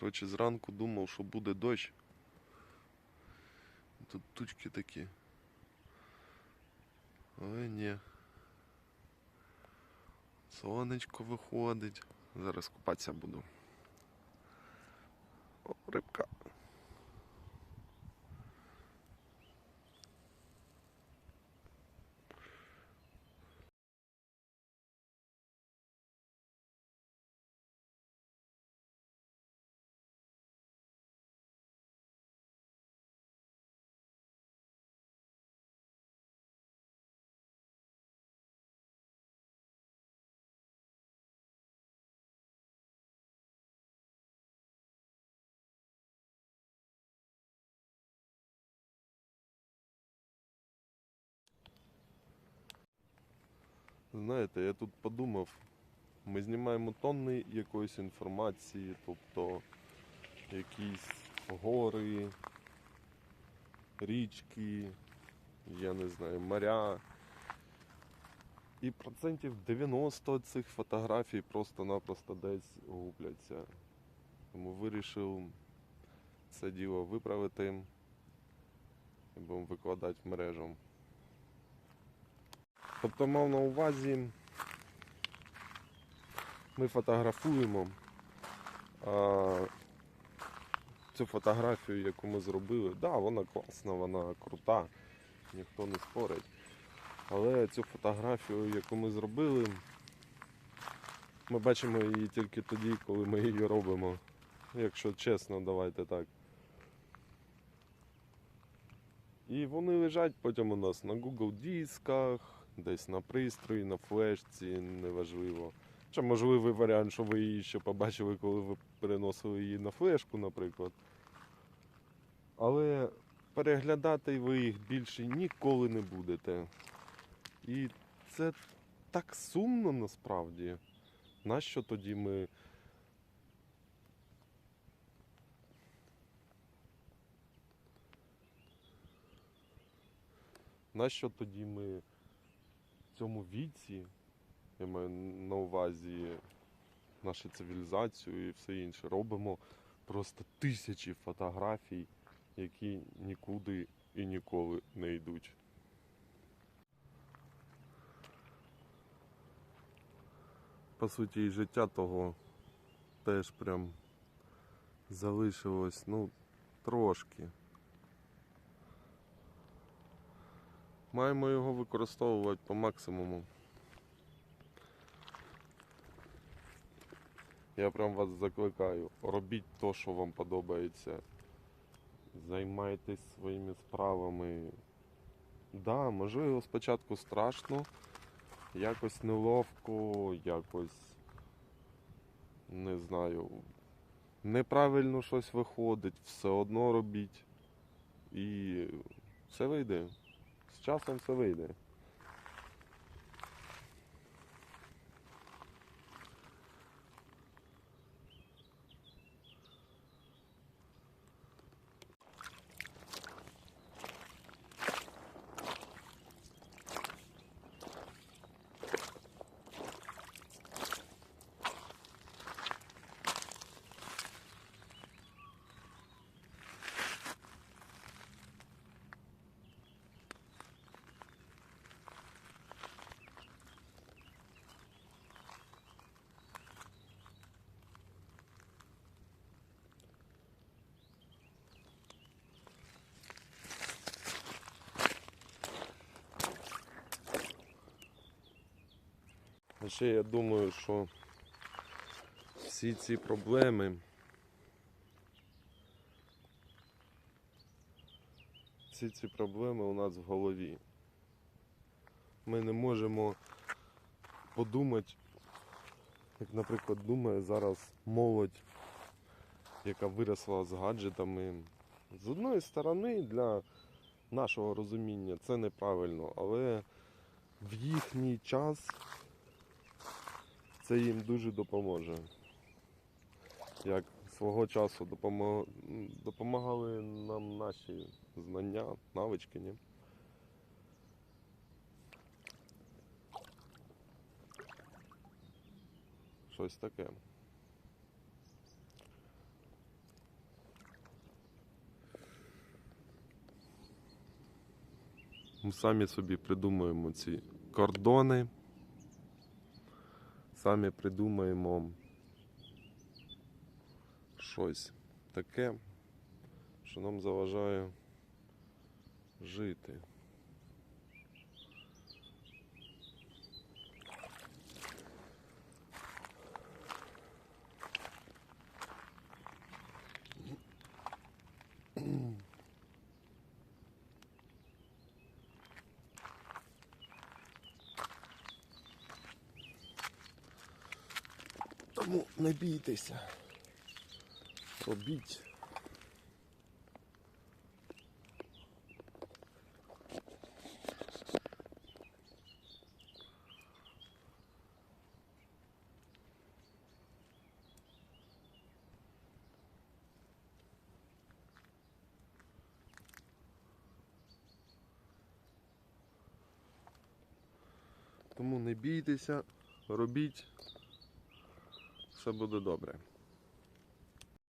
Коротше, зранку думав, що буде дощ. Тут тучки такі. Ой, ні. Сонечко виходить. Зараз купатися буду. О, рибка. Знаєте, я тут подумав, ми знімаємо тонни якоїсь інформації, тобто якісь гори, річки, я не знаю, моря. І процентів 90 цих фотографій просто-напросто десь губляться. Тому вирішив це діло виправити і будемо викладати в мережу. Тобто мав на увазі, ми фотографуємо а, цю фотографію, яку ми зробили, да, вона класна, вона крута, ніхто не спорить. Але цю фотографію, яку ми зробили, ми бачимо її тільки тоді, коли ми її робимо. Якщо чесно, давайте так. І вони лежать потім у нас на Google дисках, десь на пристрої, на флешці, неважливо. Чи можливий варіант, що ви її ще побачили, коли ви переносили її на флешку, наприклад. Але переглядати ви їх більше ніколи не будете. І це так сумно насправді. Нащо тоді ми. Нащо тоді ми цьому віці, я маю на увазі нашу цивілізацію і все інше, робимо просто тисячі фотографій, які нікуди і ніколи не йдуть. По суті, і життя того теж прям залишилось, ну, трошки. Маємо його використовувати по максимуму. Я прям вас закликаю. Робіть то, що вам подобається. Займайтесь своїми справами. Да, можливо, спочатку страшно, якось неловко, якось не знаю. Неправильно щось виходить, все одно робіть. І все вийде. З часом все вийде. Ще я думаю, що всі ці проблеми всі ці проблеми у нас в голові. Ми не можемо подумати, як, наприклад, думає зараз молодь, яка виросла з гаджетами. З одної сторони, для нашого розуміння це неправильно, але в їхній час це їм дуже допоможе. Як свого часу допомог... допомагали нам наші знання, навички. Ні? Щось таке. Ми самі собі придумуємо ці кордони самі придумаємо щось таке, що нам заважає жити. Тому не бійтеся. Робіть. Тому не бійтеся, робіть, все буде добре.